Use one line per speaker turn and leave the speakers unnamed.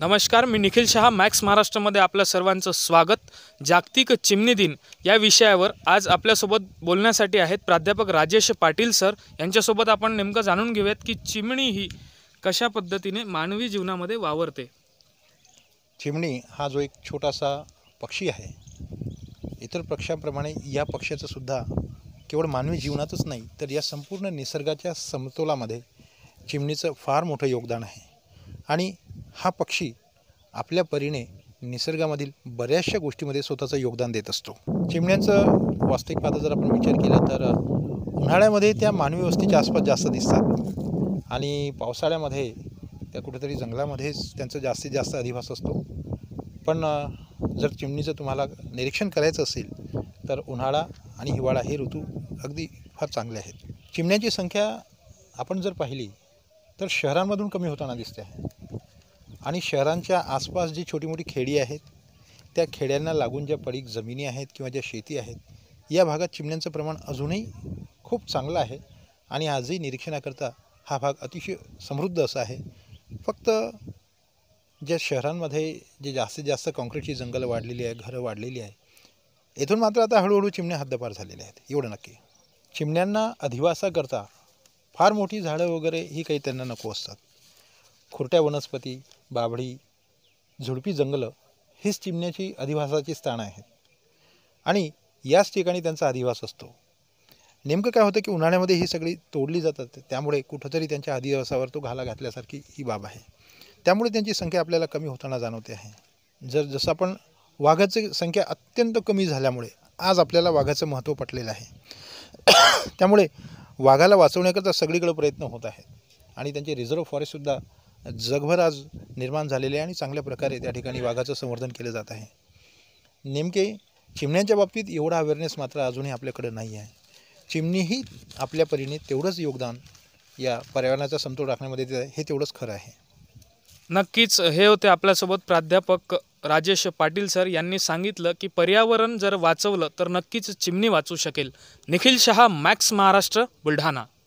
नमस्कार मी निखिल शहा मॅक्स महाराष्ट्रामध्ये आपल्या सर्वांचं स्वागत. जागतिक चिमणी दिन या विषयावर आज आपल्यासोबत बोलण्यासाठी आहेत प्राध्यापक राजेश पाटील सर. यांच्यासोबत आपण नेमकं जाणून घेऊयात की चिमणी ही कशा पद्धतीने मानवी जीवनामध्ये वावरते.
चिमणी हा जो एक छोटासा पक्षी आहे इतर पक्ष्यांप्रमाणे या पक्ष्याचं सुद्धा केवळ मानवी जीवनातच नाही तर या संपूर्ण निसर्गाच्या समतोलामध्ये चिमणीचं फार मोठं योगदान आहे. आणि हा पक्षी आपल्या परीने निसर्गामधील बऱ्याचशा गोष्टीमध्ये स्वतःचं योगदान देत असतो. चिमण्यांचं वास्तविक पाहता जर आपण विचार केला तर उन्हाळ्यामध्ये त्या मानवी वस्तीच्या आसपास जास्त दिसतात आणि पावसाळ्यामध्ये त्या कुठेतरी जंगलामध्येच त्यांचा जास्तीत जास्त अधिवास असतो. पण जर चिमणीचं तुम्हाला निरीक्षण करायचं असेल तर उन्हाळा आणि हिवाळा हे ऋतू अगदी फार चांगले आहेत. चिमण्यांची संख्या आपण जर पाहिली तर शहरांमधून कमी होताना दिसते आहे. आणि शहरांच्या आसपास जी छोटी मोठी खेडी आहेत त्या खेड्यांना लागून ज्या पडीक जमिनी आहेत किंवा ज्या शेती आहेत या भागात चिमण्यांचं प्रमाण अजूनही खूप चांगलं आहे आणि आजही निरीक्षणाकरता हा भाग अतिशय समृद्ध असा आहे. फक्त ज्या शहरांमध्ये जे जास्तीत जास्त काँक्रीटची जंगलं वाढलेली आहे घरं वाढलेली आहे येथून मात्र आता हळूहळू चिमण्या हद्दपार झालेल्या आहेत. एवढं नक्की. चिमण्यांना अधिवासाकरता फार मोठी झाडं वगैरे ही काही त्यांना नको असतात. खुरट्या वनस्पती बाभळी झुडपी जंगलं हीच चिमण्याची अधिवासाची स्थानं आहेत. आणि याच ठिकाणी त्यांचा अधिवास असतो. नेमकं काय होतं की उन्हाळ्यामध्ये ही सगळी तोडली जातात त्यामुळे कुठंतरी त्यांच्या अधिवासावर तो घाला घातल्यासारखी ही बाब आहे. त्यामुळे त्यांची संख्या आपल्याला कमी होताना जाणवते आहे. जर जसं आपण वाघाची संख्या अत्यंत कमी झाल्यामुळे आज आपल्याला वाघाचं महत्त्व पटलेलं आहे. त्यामुळे वाघाला वाचवण्याकरता सगळीकडे प्रयत्न होत आहेत. आणि त्यांचे रिझर्व्ह फॉरेस्टसुद्धा जगभर आज निर्माण झालेले आहे आणि चांगल्या प्रकारे त्या ठिकाणी वाघाचं संवर्धन केलं जात आहे. नेमके चिमण्यांच्या बाबतीत एवढा अवेअरनेस मात्र अजूनही आपल्याकडे नाही आहे. चिमणीही आपल्या परीने तेवढंच योगदान या पर्यावरणाचा समतोल राखण्यामध्ये देत हे तेवढंच खरं आहे.
नक्कीच हे होते आपल्यासोबत प्राध्यापक राजेश पाटील सर यांनी सांगितलं की पर्यावरण जर वाचवलं तर नक्कीच चिमणी वाचू शकेल. निखिल शहा मॅक्स महाराष्ट्र बुलढाणा.